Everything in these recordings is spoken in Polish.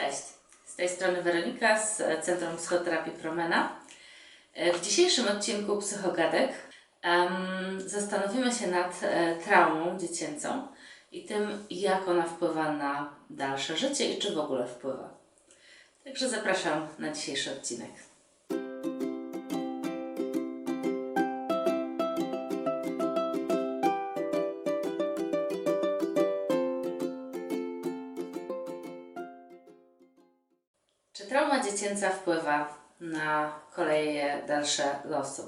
Cześć, z tej strony Weronika z Centrum Psychoterapii Promena. W dzisiejszym odcinku Psychogadek em, zastanowimy się nad e, traumą dziecięcą i tym, jak ona wpływa na dalsze życie i czy w ogóle wpływa. Także zapraszam na dzisiejszy odcinek. Dziecięca wpływa na koleje dalsze losu?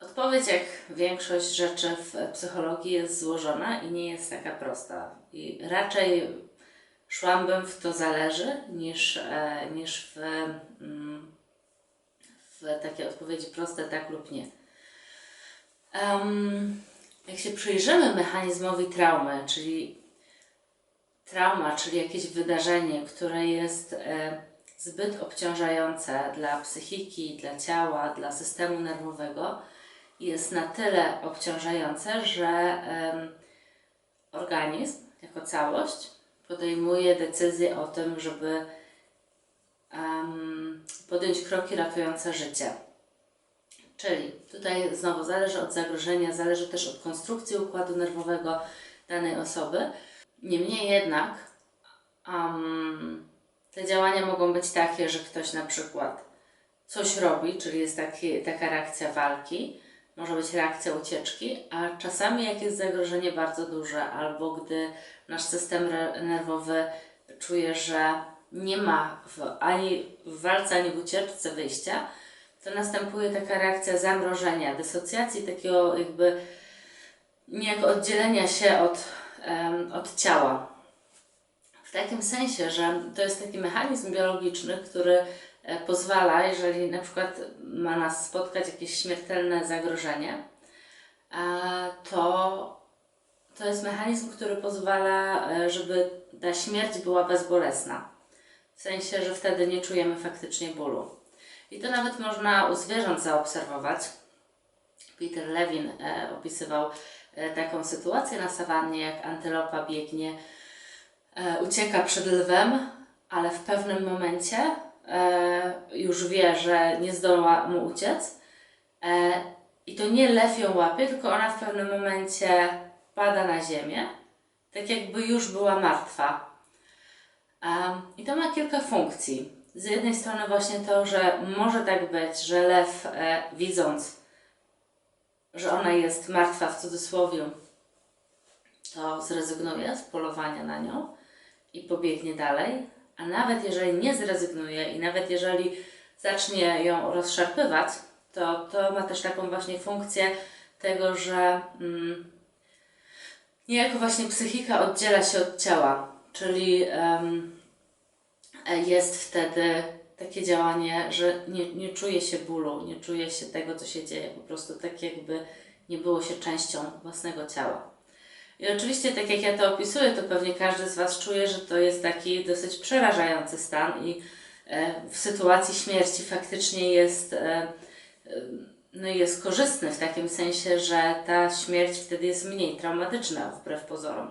Odpowiedź, jak większość rzeczy w psychologii, jest złożona i nie jest taka prosta. I raczej szłabym w to zależy, niż, e, niż w, mm, w takie odpowiedzi proste tak lub nie. Em, jak się przyjrzymy mechanizmowi traumy, czyli trauma, czyli jakieś wydarzenie, które jest e, zbyt obciążające dla psychiki, dla ciała, dla systemu nerwowego, jest na tyle obciążające, że organizm jako całość podejmuje decyzję o tym, żeby podjąć kroki ratujące życie. Czyli tutaj znowu zależy od zagrożenia, zależy też od konstrukcji układu nerwowego danej osoby. Niemniej jednak um, te działania mogą być takie, że ktoś na przykład coś robi, czyli jest taki, taka reakcja walki, może być reakcja ucieczki, a czasami jak jest zagrożenie bardzo duże, albo gdy nasz system nerwowy czuje, że nie ma w, ani w walce, ani w ucieczce wyjścia, to następuje taka reakcja zamrożenia, dysocjacji, takiego jakby niejako oddzielenia się od, em, od ciała. W takim sensie, że to jest taki mechanizm biologiczny, który e, pozwala, jeżeli na przykład ma nas spotkać jakieś śmiertelne zagrożenie, to, to jest mechanizm, który pozwala, e, żeby ta śmierć była bezbolesna. W sensie, że wtedy nie czujemy faktycznie bólu. I to nawet można u zwierząt zaobserwować. Peter Levin e, opisywał taką sytuację na sawannie, jak antylopa biegnie, ucieka przed lwem, ale w pewnym momencie e, już wie, że nie zdoła mu uciec. E, I to nie lew ją łapie, tylko ona w pewnym momencie pada na ziemię, tak jakby już była martwa. I to ma kilka funkcji. Z jednej strony właśnie to, że może tak być, że lew e, widząc, że ona jest martwa w cudzysłowie, to zrezygnuje z polowania na nią i pobiegnie dalej. A nawet jeżeli nie zrezygnuje i nawet jeżeli zacznie ją rozszarpywać, to to ma też taką właśnie funkcję tego, że mm, niejako właśnie psychika oddziela się od ciała, czyli e, jest wtedy takie działanie, że nie, nie czuje się bólu, nie czuje się tego, co się dzieje, po prostu tak jakby nie było się częścią własnego ciała. I oczywiście, tak jak ja to opisuję, to pewnie każdy z Was czuje, że to jest taki dosyć przerażający stan i e, w sytuacji śmierci faktycznie jest, e, e, no jest korzystny w takim sensie, że ta śmierć wtedy jest mniej traumatyczna wbrew pozorom.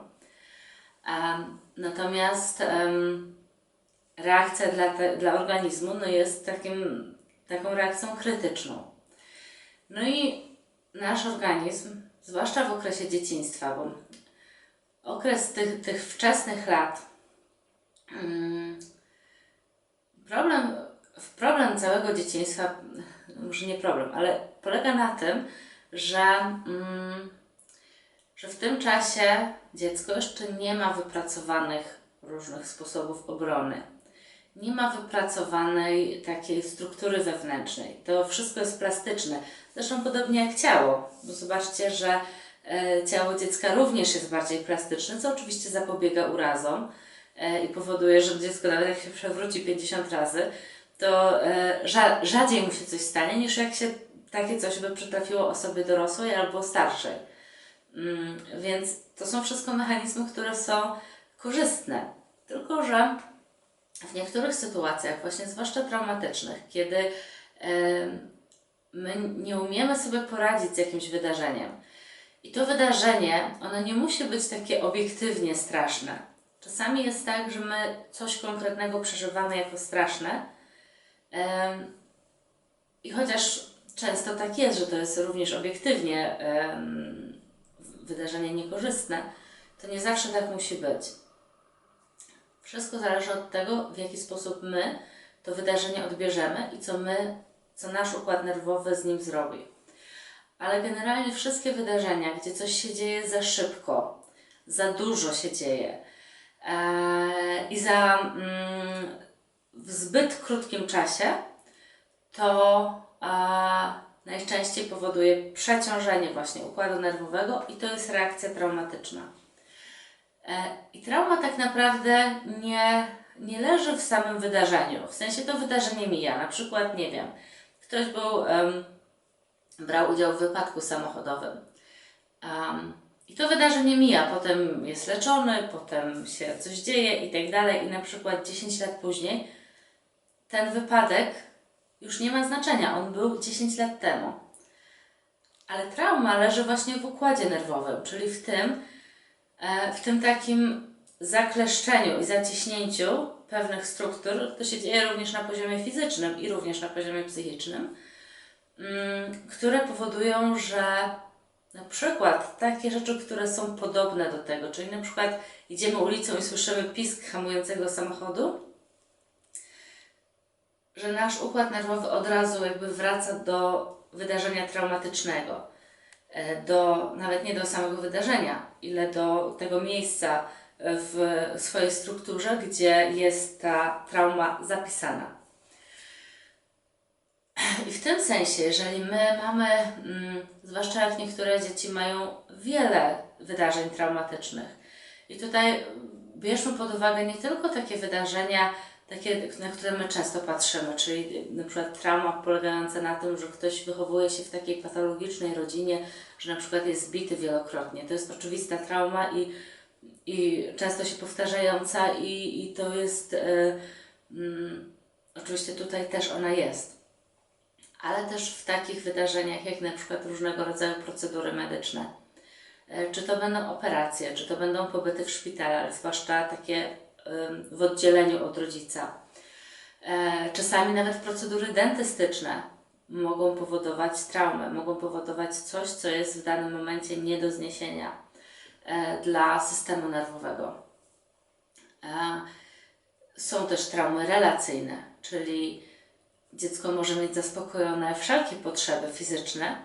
Natomiast reakcja dla, dla organizmu no jest takim, taką reakcją krytyczną. No i nasz organizm, zwłaszcza w okresie dzieciństwa, bo okres tych, tych wczesnych lat, mm, problem, problem całego dzieciństwa, może nie problem, ale polega na tym, że, mm, że w tym czasie dziecko jeszcze nie ma wypracowanych różnych sposobów obrony nie ma wypracowanej takiej struktury wewnętrznej. To wszystko jest plastyczne. Zresztą podobnie jak ciało. Bo zobaczcie, że e, ciało dziecka również jest bardziej plastyczne, co oczywiście zapobiega urazom e, i powoduje, że dziecko nawet jak się przewróci 50 razy, to e, rza, rzadziej mu się coś stanie, niż jak się takie coś by przytrafiło osobie dorosłej albo starszej. Mm, więc to są wszystko mechanizmy, które są korzystne. Tylko, że w niektórych sytuacjach, właśnie zwłaszcza traumatycznych, kiedy my nie umiemy sobie poradzić z jakimś wydarzeniem, i to wydarzenie, ono nie musi być takie obiektywnie straszne. Czasami jest tak, że my coś konkretnego przeżywamy jako straszne. I chociaż często tak jest, że to jest również obiektywnie wydarzenie niekorzystne, to nie zawsze tak musi być. Wszystko zależy od tego, w jaki sposób my to wydarzenie odbierzemy i co my, co nasz układ nerwowy z nim zrobi. Ale generalnie wszystkie wydarzenia, gdzie coś się dzieje za szybko, za dużo się dzieje e, i za mm, w zbyt krótkim czasie, to a, najczęściej powoduje przeciążenie właśnie układu nerwowego i to jest reakcja traumatyczna. E, I trauma tak naprawdę nie, nie leży w samym wydarzeniu. W sensie to wydarzenie mija. Na przykład, nie wiem, ktoś był, em, brał udział w wypadku samochodowym. Em, I to wydarzenie mija, potem jest leczony, potem się coś dzieje i tak dalej. I na przykład 10 lat później ten wypadek już nie ma znaczenia. On był 10 lat temu. Ale trauma leży właśnie w układzie nerwowym, czyli w tym, w tym takim zakleszczeniu i zaciśnięciu pewnych struktur. To się dzieje również na poziomie fizycznym i również na poziomie psychicznym, mm, które powodują, że na przykład takie rzeczy, które są podobne do tego, czyli na przykład idziemy ulicą i słyszymy pisk hamującego samochodu, że nasz układ nerwowy od razu jakby wraca do wydarzenia traumatycznego. E, Do, nawet nie do samego wydarzenia, ile do tego miejsca w swojej strukturze, gdzie jest ta trauma zapisana. I w tym sensie, jeżeli my mamy, mm, zwłaszcza jak niektóre dzieci mają wiele wydarzeń traumatycznych, i tutaj bierzmy pod uwagę nie tylko takie wydarzenia, takie, na które my często patrzymy, czyli na przykład trauma polegająca na tym, że ktoś wychowuje się w takiej patologicznej rodzinie, że na przykład jest zbity wielokrotnie. To jest oczywista trauma i, i często się powtarzająca i, i to jest, mm, oczywiście tutaj też ona jest. Ale też w takich wydarzeniach, jak na przykład różnego rodzaju procedury medyczne. E, Czy to będą operacje, czy to będą pobyty w szpitalach, zwłaszcza takie w oddzieleniu od rodzica. E, Czasami nawet procedury dentystyczne mogą powodować traumę, mogą powodować coś, co jest w danym momencie nie do zniesienia e, dla systemu nerwowego. E, Są też traumy relacyjne, czyli dziecko może mieć zaspokojone wszelkie potrzeby fizyczne,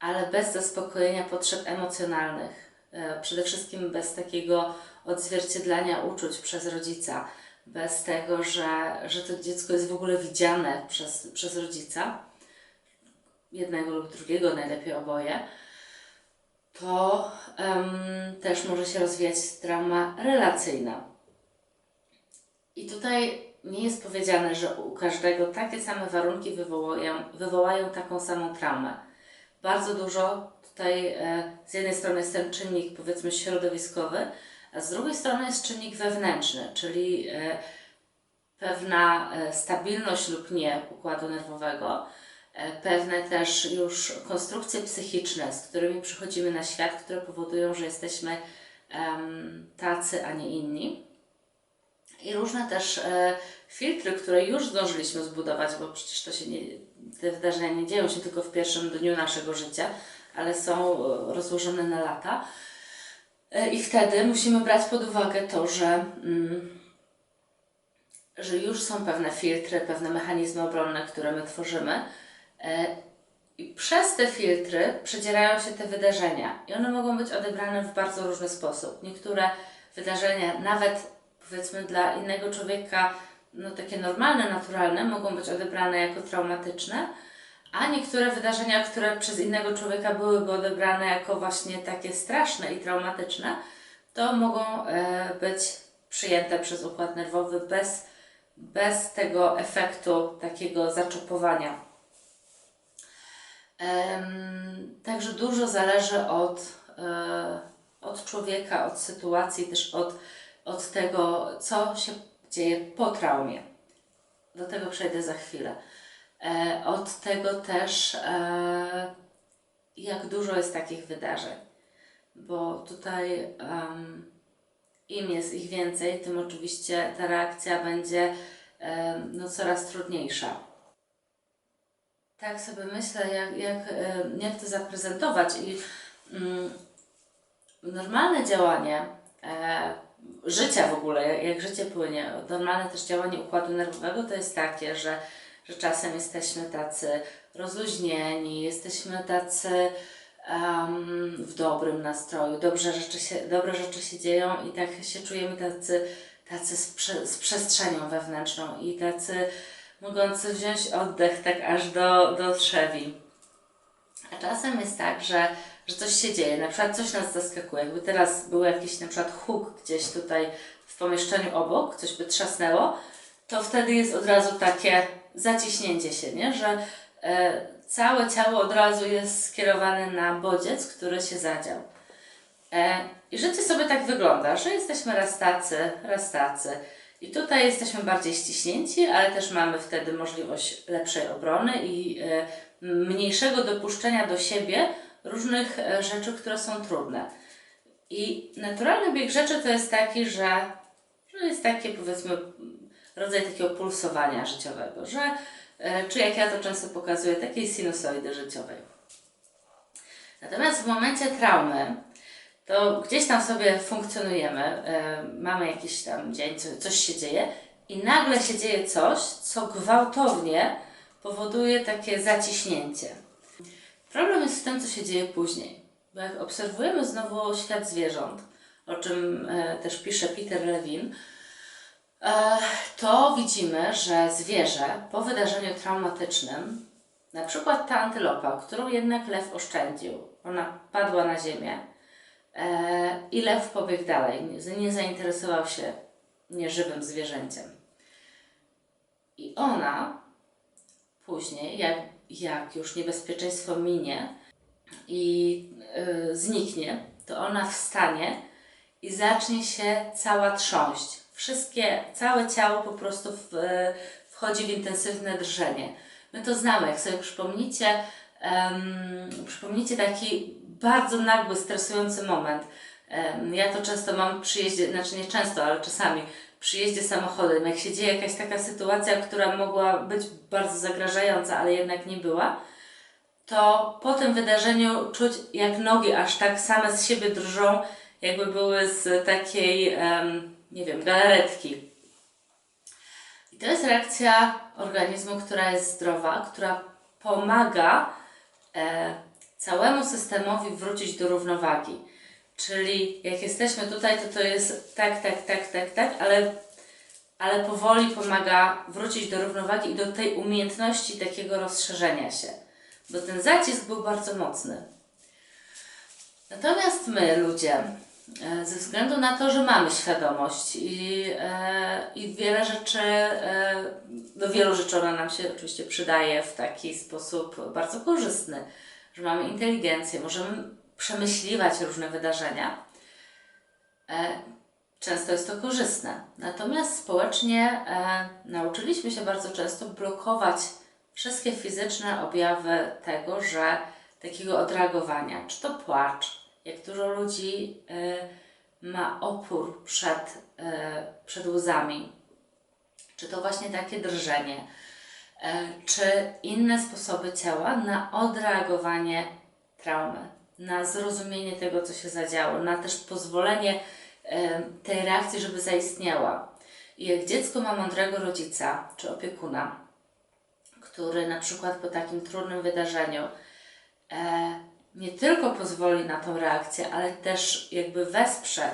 ale bez zaspokojenia potrzeb emocjonalnych. Przede wszystkim bez takiego odzwierciedlania uczuć przez rodzica, bez tego, że, że to dziecko jest w ogóle widziane przez, przez rodzica, jednego lub drugiego, najlepiej oboje, to em, też może się rozwijać trauma relacyjna. I tutaj nie jest powiedziane, że u każdego takie same warunki wywołają, wywołają taką samą traumę. Bardzo dużo tutaj e, z jednej strony jest ten czynnik powiedzmy środowiskowy, a z drugiej strony jest czynnik wewnętrzny, czyli e, pewna e, stabilność lub nie układu nerwowego, e, pewne też już konstrukcje psychiczne, z którymi przychodzimy na świat, które powodują, że jesteśmy tacy, a nie inni. I różne też filtry, które już zdążyliśmy zbudować, bo przecież to się nie, te wydarzenia nie dzieją się tylko w pierwszym dniu naszego życia, ale są rozłożone na lata. E, I wtedy musimy brać pod uwagę to, że, mm, że już są pewne filtry, pewne mechanizmy obronne, które my tworzymy. E, I przez te filtry przedzierają się te wydarzenia i one mogą być odebrane w bardzo różny sposób. Niektóre wydarzenia, nawet powiedzmy dla innego człowieka, no takie normalne, naturalne, mogą być odebrane jako traumatyczne, a niektóre wydarzenia, które przez innego człowieka byłyby odebrane jako właśnie takie straszne i traumatyczne, to mogą e, być przyjęte przez układ nerwowy bez, bez tego efektu takiego zaczopowania. Em, Także dużo zależy od, e, od człowieka, od sytuacji, też od, od tego, co się dzieje po traumie. Do tego przejdę za chwilę. E, Od tego też, e, jak dużo jest takich wydarzeń. Bo tutaj, im jest ich więcej, tym oczywiście ta reakcja będzie em, no, coraz trudniejsza. Tak sobie myślę, jak, jak, jak to zaprezentować i mm, normalne działanie e, życia w ogóle, jak życie płynie, normalne też działanie układu nerwowego to jest takie, że, że czasem jesteśmy tacy rozluźnieni, jesteśmy tacy em, w dobrym nastroju, dobrze rzeczy się, dobre rzeczy się dzieją i tak się czujemy tacy, tacy z, prze, z przestrzenią wewnętrzną i tacy mogący wziąć oddech tak aż do, do trzewi. A czasem jest tak, że, że coś się dzieje, na przykład coś nas zaskakuje. Jakby teraz był jakiś na przykład huk gdzieś tutaj w pomieszczeniu obok, coś by trzasnęło, to wtedy jest od razu takie zaciśnięcie się, nie? że e, całe ciało od razu jest skierowane na bodziec, który się zadział. E, I życie sobie tak wygląda, że jesteśmy raz tacy, raz tacy. I tutaj jesteśmy bardziej ściśnięci, ale też mamy wtedy możliwość lepszej obrony i e, mniejszego dopuszczenia do siebie różnych rzeczy, które są trudne. I naturalny bieg rzeczy to jest taki, że, że jest takie powiedzmy rodzaj takiego pulsowania życiowego, że e, czy jak ja to często pokazuję, takiej sinusoidy życiowej. Natomiast w momencie traumy, to gdzieś tam sobie funkcjonujemy, e, mamy jakiś tam dzień, co, coś się dzieje i nagle się dzieje coś, co gwałtownie powoduje takie zaciśnięcie. Problem jest w tym, co się dzieje później. Bo jak obserwujemy znowu świat zwierząt, o czym e, też pisze Peter Levin, to widzimy, że zwierzę po wydarzeniu traumatycznym, na przykład ta antylopa, którą jednak lew oszczędził, ona padła na ziemię e, i lew pobiegł dalej, nie, zainteresował się nieżywym zwierzęciem. I ona później, jak, jak już niebezpieczeństwo minie i y, zniknie, to ona wstanie i zacznie się cała trząść. Wszystkie, całe ciało po prostu w, wchodzi w intensywne drżenie. My to znamy, jak sobie przypomnicie, em, przypomnicie taki bardzo nagły, stresujący moment. Em, ja to często mam przy jeździe, znaczy nie często, ale czasami przy jeździe samochodem, jak się dzieje jakaś taka sytuacja, która mogła być bardzo zagrażająca, ale jednak nie była, to po tym wydarzeniu czuć, jak nogi aż tak same z siebie drżą, jakby były z takiej, em, nie wiem, galaretki. I to jest reakcja organizmu, która jest zdrowa, która pomaga e, całemu systemowi wrócić do równowagi. Czyli jak jesteśmy tutaj, to to jest tak, tak, tak, tak, tak, ale, ale powoli pomaga wrócić do równowagi i do tej umiejętności takiego rozszerzenia się. Bo ten zacisk był bardzo mocny. Natomiast my, ludzie, ze względu na to, że mamy świadomość i, e, i wiele rzeczy, e, do wielu rzeczy ona nam się oczywiście przydaje w taki sposób bardzo korzystny, że mamy inteligencję, możemy przemyśliwać różne wydarzenia. E, często jest to korzystne. Natomiast społecznie e, nauczyliśmy się bardzo często blokować wszystkie fizyczne objawy tego, że takiego odreagowania, czy to płacz, jak dużo ludzi e, ma opór przed, e, przed łzami, czy to właśnie takie drżenie, e, czy inne sposoby ciała na odreagowanie traumy, na zrozumienie tego, co się zadziało, na też pozwolenie tej reakcji, żeby zaistniała. I jak dziecko ma mądrego rodzica czy opiekuna, który na przykład po takim trudnym wydarzeniu nie tylko pozwoli na tą reakcję, ale też jakby wesprze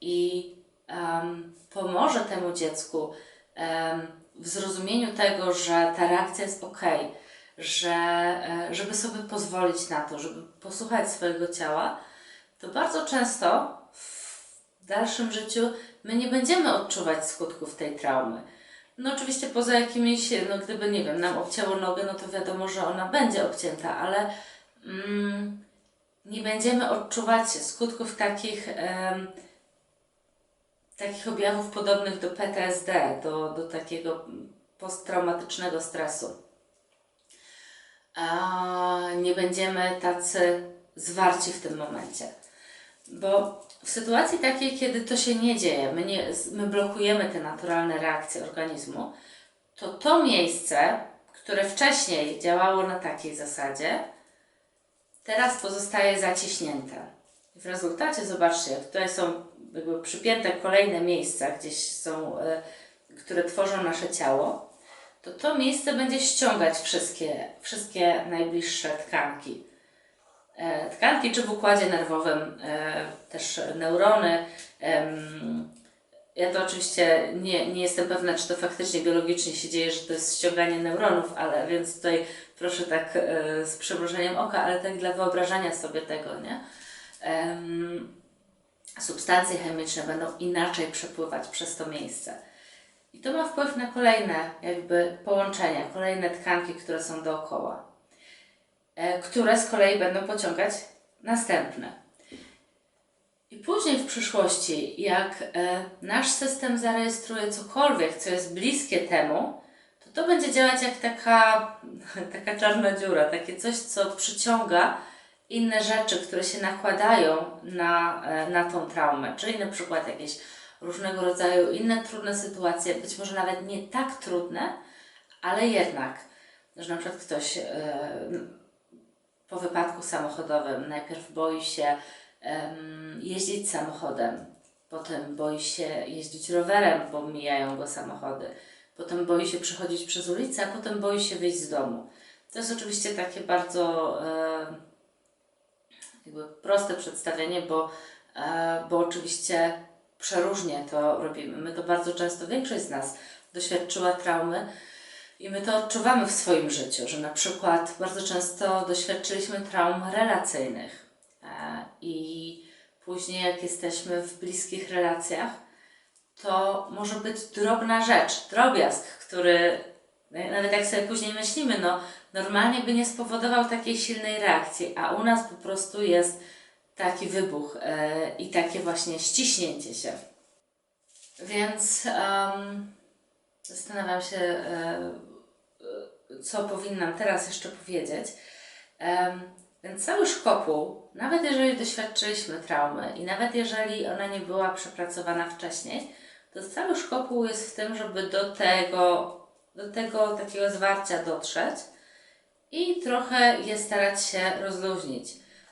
i em, pomoże temu dziecku em, w zrozumieniu tego, że ta reakcja jest ok, że e, żeby sobie pozwolić na to, żeby posłuchać swojego ciała, to bardzo często w dalszym życiu my nie będziemy odczuwać skutków tej traumy. No oczywiście poza jakimiś, no gdyby, nie wiem, nam obcięło nogę, no to wiadomo, że ona będzie obcięta, ale nie będziemy odczuwać skutków takich, takich objawów podobnych do PTSD, do, do takiego posttraumatycznego stresu. Nie będziemy tacy zwarci w tym momencie. Bo W sytuacji takiej, kiedy to się nie dzieje, my, nie, my blokujemy te naturalne reakcje organizmu, to to miejsce, które wcześniej działało na takiej zasadzie, teraz pozostaje zaciśnięte. W rezultacie zobaczcie, tutaj są jakby przypięte kolejne miejsca, gdzieś są, y, które tworzą nasze ciało, to to miejsce będzie ściągać wszystkie, wszystkie najbliższe tkanki. E, tkanki, czy w układzie nerwowym, e, też neurony. Ja to oczywiście nie, nie jestem pewna, czy to faktycznie biologicznie się dzieje, że to jest ściąganie neuronów, ale więc tutaj proszę tak e, z przymrużeniem oka, ale tak dla wyobrażania sobie tego, nie? substancje chemiczne będą inaczej przepływać przez to miejsce. I to ma wpływ na kolejne jakby połączenia, kolejne tkanki, które są dookoła, e, które z kolei będą pociągać następne. I później w przyszłości, jak e, nasz system zarejestruje cokolwiek, co jest bliskie temu, to to będzie działać jak taka, taka czarna dziura, takie coś, co przyciąga inne rzeczy, które się nakładają na, e, na tą traumę, czyli na przykład jakieś różnego rodzaju inne trudne sytuacje, być może nawet nie tak trudne, ale jednak, że na przykład ktoś e, po wypadku samochodowym najpierw boi się jeździć samochodem, potem boi się jeździć rowerem, bo mijają go samochody, potem boi się przechodzić przez ulicę, a potem boi się wyjść z domu. To jest oczywiście takie bardzo jakby proste przedstawienie, bo, e, bo oczywiście przeróżnie to robimy. My to bardzo często, większość z nas doświadczyła traumy i my to odczuwamy w swoim życiu, że na przykład bardzo często doświadczyliśmy traum relacyjnych i później jak jesteśmy w bliskich relacjach, to może być drobna rzecz, drobiazg, który nawet jak sobie później myślimy, no normalnie by nie spowodował takiej silnej reakcji, a u nas po prostu jest taki wybuch e, i takie właśnie ściśnięcie się. Więc um, zastanawiam się, e, co powinnam teraz jeszcze powiedzieć. Więc cały szkopuł, nawet jeżeli doświadczyliśmy traumy i nawet jeżeli ona nie była przepracowana wcześniej, to cały szkopuł jest w tym, żeby do tego, do tego takiego zwarcia dotrzeć i trochę je starać się rozluźnić.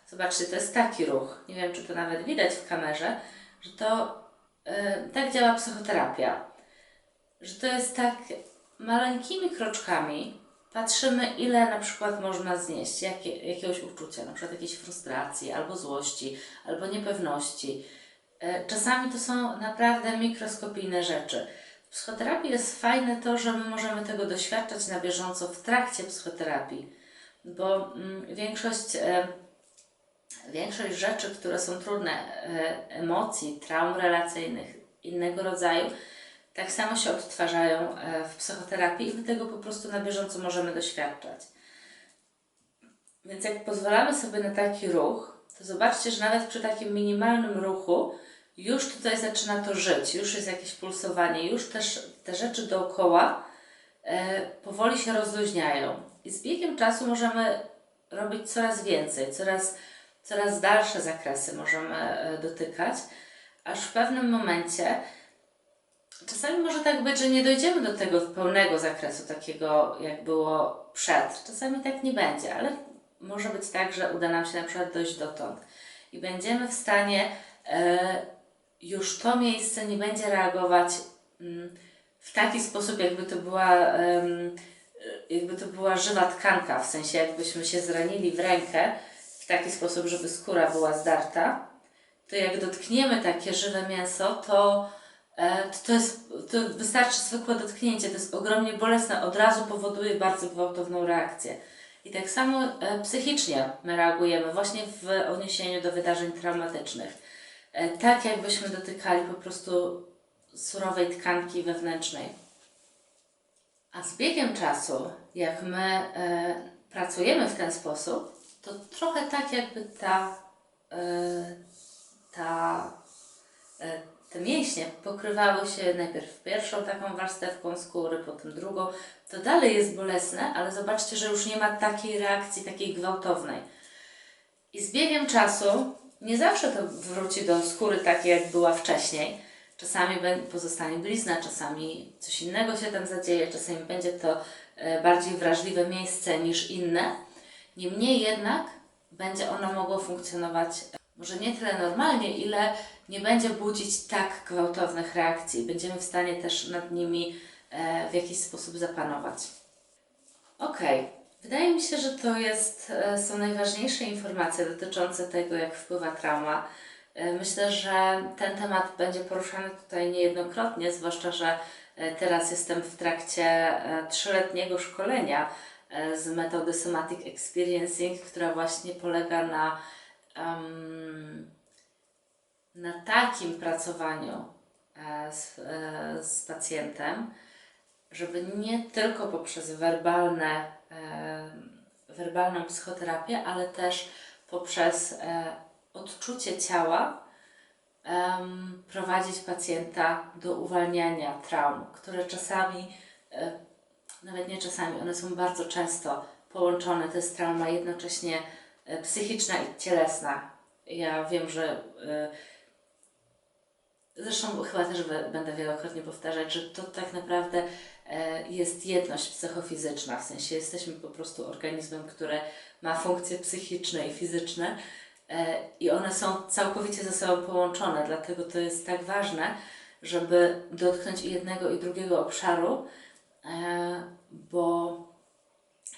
Zobaczcie, to jest taki ruch, nie wiem czy to nawet widać w kamerze, że to yy, tak działa psychoterapia, że to jest tak maleńkimi kroczkami patrzymy, ile na przykład można znieść jakie, jakiegoś uczucia, na przykład jakiejś frustracji, albo złości, albo niepewności. Yy, czasami to są naprawdę mikroskopijne rzeczy. W psychoterapii jest fajne to, że my możemy tego doświadczać na bieżąco w trakcie psychoterapii, bo mm, większość, e, większość rzeczy, które są trudne, e, emocji, traum relacyjnych, innego rodzaju, tak samo się odtwarzają e, w psychoterapii i my tego po prostu na bieżąco możemy doświadczać. Więc jak pozwalamy sobie na taki ruch, to zobaczcie, że nawet przy takim minimalnym ruchu już tutaj zaczyna to żyć, już jest jakieś pulsowanie, już też te rzeczy dookoła e, powoli się rozluźniają. I z biegiem czasu możemy robić coraz więcej, coraz, coraz dalsze zakresy możemy e, dotykać, aż w pewnym momencie czasami może tak być, że nie dojdziemy do tego pełnego zakresu, takiego jak było przed. Czasami tak nie będzie, ale może być tak, że uda nam się na przykład dojść dotąd i będziemy w stanie e, już to miejsce nie będzie reagować mm, w taki sposób, jakby to była, jakby to była żywa tkanka, w sensie jakbyśmy się zranili w rękę w taki sposób, żeby skóra była zdarta, to jak dotkniemy takie żywe mięso, to, to, to, jest, to wystarczy zwykłe dotknięcie, to jest ogromnie bolesne, od razu powoduje bardzo gwałtowną reakcję. I tak samo e, psychicznie my reagujemy właśnie w odniesieniu do wydarzeń traumatycznych. E, tak jakbyśmy dotykali po prostu surowej tkanki wewnętrznej. A z biegiem czasu, jak my e, pracujemy w ten sposób, to trochę tak jakby ta, e, ta, e, te mięśnie pokrywały się najpierw pierwszą taką warstewką skóry, potem drugą. To dalej jest bolesne, ale zobaczcie, że już nie ma takiej reakcji, takiej gwałtownej. I z biegiem czasu Nie zawsze to wróci do skóry takiej, jak była wcześniej. Czasami pozostanie blizna, czasami coś innego się tam zadzieje, czasami będzie to e, bardziej wrażliwe miejsce niż inne. Niemniej jednak będzie ono mogło funkcjonować może nie tyle normalnie, ile nie będzie budzić tak gwałtownych reakcji. Będziemy w stanie też nad nimi e, w jakiś sposób zapanować. Okej, wydaje mi się, że to jest, e, są najważniejsze informacje dotyczące tego, jak wpływa trauma. E, Myślę, że ten temat będzie poruszany tutaj niejednokrotnie, zwłaszcza, że teraz jestem w trakcie trzyletniego szkolenia z metody Somatic Experiencing, która właśnie polega na, em, na takim pracowaniu e, z, e, z pacjentem, żeby nie tylko poprzez werbalne, e, werbalną psychoterapię, ale też poprzez odczucie ciała prowadzić pacjenta do uwalniania traum, które czasami, nawet nie czasami, one są bardzo często połączone. To jest trauma jednocześnie psychiczna i cielesna. Ja wiem, że e, Zresztą chyba też będę wielokrotnie powtarzać, że to tak naprawdę e, jest jedność psychofizyczna, w sensie jesteśmy po prostu organizmem, który ma funkcje psychiczne i fizyczne e, i one są całkowicie ze sobą połączone, dlatego to jest tak ważne, żeby dotknąć jednego i drugiego obszaru, e, bo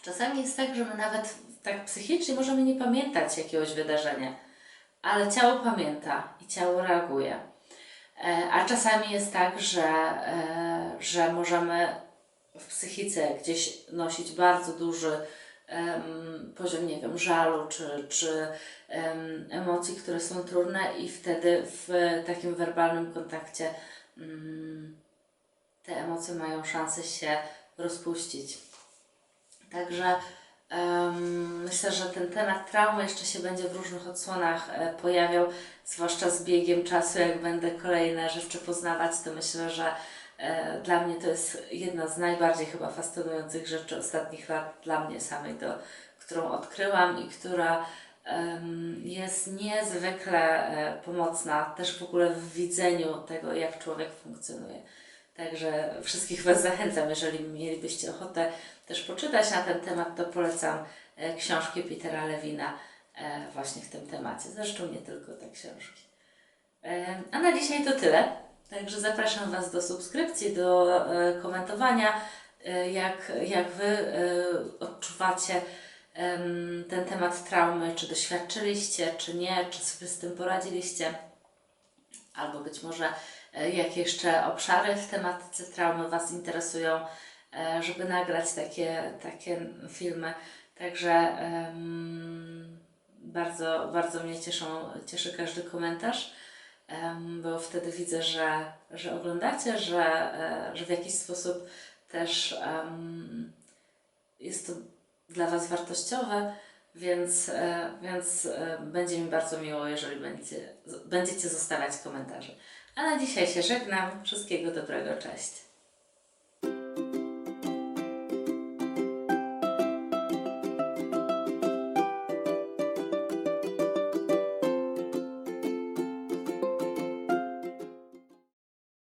czasami jest tak, że my nawet tak psychicznie możemy nie pamiętać jakiegoś wydarzenia, ale ciało pamięta i ciało reaguje. E, A czasami jest tak, że, e, że możemy w psychice gdzieś nosić bardzo duży poziom, nie wiem, żalu czy, czy em, emocji, które są trudne, i wtedy w takim werbalnym kontakcie mm, te emocje mają szansę się rozpuścić. Także myślę, że ten temat traumy jeszcze się będzie w różnych odsłonach e, pojawiał, zwłaszcza z biegiem czasu, jak będę kolejne rzeczy poznawać, to myślę, że e, dla mnie to jest jedna z najbardziej chyba fascynujących rzeczy ostatnich lat, dla mnie samej, do, którą odkryłam i która jest niezwykle e, pomocna też w ogóle w widzeniu tego, jak człowiek funkcjonuje. Także wszystkich Was zachęcam, jeżeli mielibyście ochotę też poczytać na ten temat, to polecam e, książki Petera Lewina e, właśnie w tym temacie. Zresztą nie tylko te książki. E, A na dzisiaj to tyle. Także zapraszam Was do subskrypcji, do komentowania, jak, jak Wy odczuwacie ten temat traumy, czy doświadczyliście, czy nie, czy sobie z tym poradziliście, albo być może jakie jeszcze obszary w tematyce traumy Was interesują, e, żeby nagrać takie, takie filmy. Także em, bardzo, bardzo mnie cieszą, cieszy każdy komentarz, em, bo wtedy widzę, że, że oglądacie, że, e, że w jakiś sposób też em, jest to dla Was wartościowe, więc, e, więc e, będzie mi bardzo miło, jeżeli będziecie, będziecie zostawiać komentarze. A na dzisiaj się żegnam. Wszystkiego dobrego, cześć.